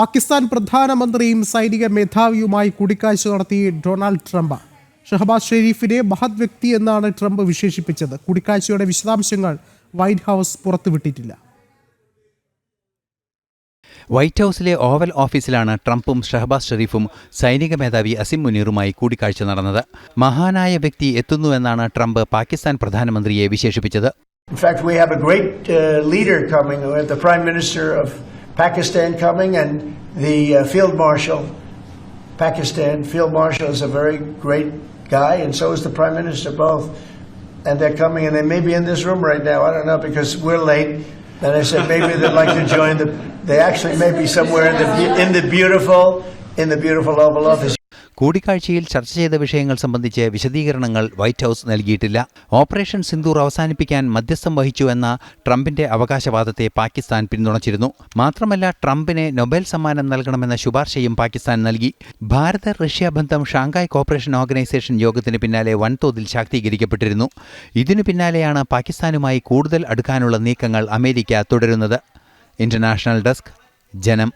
പാകിസ്ഥാൻ പ്രധാനമന്ത്രിയും സൈനിക മേധാവിയുമായി കൂടിക്കാഴ്ച നടത്തി ഡൊണാൾഡ് ട്രംപ്. ഷഹബാസ് ഷെരീഫിനെ മഹത് വ്യക്തി എന്നാണ് ട്രംപ് വിശേഷിപ്പിച്ചത്. കൂടിക്കാഴ്ചയുടെ വിശദാംശങ്ങൾ വൈറ്റ് ഹൗസ് പുറത്തുവിട്ടിട്ടില്ല. വൈറ്റ് ഹൗസിലെ ഓവൽ ഓഫീസിലാണ് ട്രംപും ഷഹബാസ് ഷെരീഫും സൈനിക മേധാവി അസിം മുനീറുമായി കൂടിക്കാഴ്ച നടന്നത്. മഹാനായ വ്യക്തി എത്തുന്നുവെന്നാണ് ട്രംപ് പാകിസ്ഥാൻ പ്രധാനമന്ത്രിയെ വിശേഷിപ്പിച്ചത്. In fact, we have a great uh, leader coming. We the Prime Minister of Pakistan coming and the uh, Field Marshal, Pakistan. Field Marshal is a very great guy, and so is the Prime Minister, both. And they're coming, and they may be in this room right now. I don't know because we're late. And I said maybe they'd like to join the. They actually may be somewhere in the in the beautiful in the beautiful Oval Office. കൂടിക്കാഴ്ചയിൽ ചർച്ച ചെയ്ത വിഷയങ്ങൾ സംബന്ധിച്ച് വിശദീകരണങ്ങൾ White House നൽകിയിട്ടില്ല. Operation Sindoor അവസാനിപ്പിക്കാൻ മധ്യസ്ഥം വഹിച്ചു എന്ന ട്രംപിന്റെ അവകാശവാദത്തെ പാകിസ്ഥാൻ പിന്തുണച്ചിരുന്നു. മാത്രമല്ല ട്രംപിന് നൊബേൽ സമ്മാനം നൽകണമെന്ന ശുപാർശയും പാകിസ്ഥാൻ നൽകി. ഭാരത റഷ്യ ബന്ധം ഷാങ്കായ് കോപ്പറേഷൻ ഓർഗനൈസേഷൻ യോഗത്തിന് പിന്നാലെ വൻതോതിൽ ശാക്തീകരിക്കപ്പെട്ടിരുന്നു. ഇതിനു പിന്നാലെയാണ് പാകിസ്ഥാനുമായി കൂടുതൽ അടുക്കാനുള്ള നീക്കങ്ങൾ അമേരിക്ക തുടരുന്നത്. ഇന്റർനാഷണൽ ഡെസ്ക് ജനം.